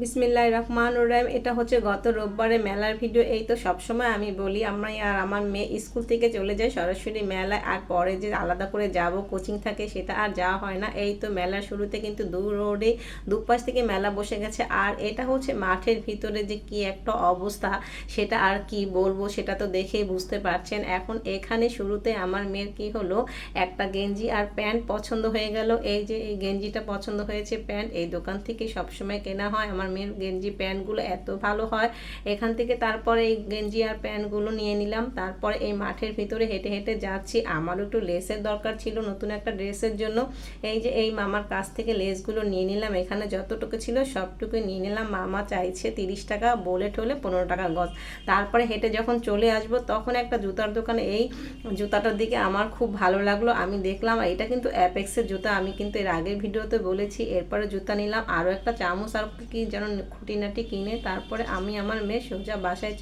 বিসমিল্লাহ রহমান রাহিম, এটা হচ্ছে গত রোববারে মেলার ভিডিও। এই তো সবসময় আমি বলি, আমরা আর আমার মেয়ে স্কুল থেকে চলে যাই সরাসরি মেলায়, আর পরে যে আলাদা করে যাব, কোচিং থাকে সেটা আর যাওয়া হয় না। এই তো মেলার শুরুতে কিন্তু দু রোডে দুপাশ থেকে মেলা বসে গেছে। আর এটা হচ্ছে মাঠের ভিতরে যে কি একটা অবস্থা, সেটা আর কি বলব সেটা তো দেখেই বুঝতে পারছেন। এখন এখানে শুরুতে আমার মেয়ের কি হলো, একটা গেঞ্জি আর প্যান্ট পছন্দ হয়ে গেল। এই যে এই গেঞ্জিটা পছন্দ হয়েছে, প্যান্ট এই দোকান থেকে সবসময় কেনা হয়। আমার মেয়ের গেঞ্জি প্যান্টগুলো এত ভালো হয়। এখান থেকে তারপরে এই গেঞ্জি আর প্যান্টগুলো নিয়ে নিলাম। তারপরে এই মাঠের ভিতরে হেঁটে হেঁটে যাচ্ছি। আমারও একটু লেসের দরকার ছিল নতুন একটা ড্রেসের জন্য। এই যে এই মামার কাছ থেকে লেসগুলো নিয়ে নিলাম। এখানে যতটুকু ছিল সবটুকু নিয়ে নিলাম। মামা চাইছে তিরিশ টাকা বলে ঠলে পনেরো টাকা গজ। তারপরে হেঁটে যখন চলে আসব, তখন একটা জুতার দোকানে এই জুতাটার দিকে আমার খুব ভালো লাগল। আমি দেখলাম, এটা কিন্তু অ্যাপেক্সের জুতা। আমি কিন্তু এর আগের ভিডিওতে বলেছি, এরপরে জুতা নিলাম। আরও একটা চামচ আর কি যেন খুঁটিনাটি কিনে তারপরে আমি আমার মেয়ে সোজা বাসায়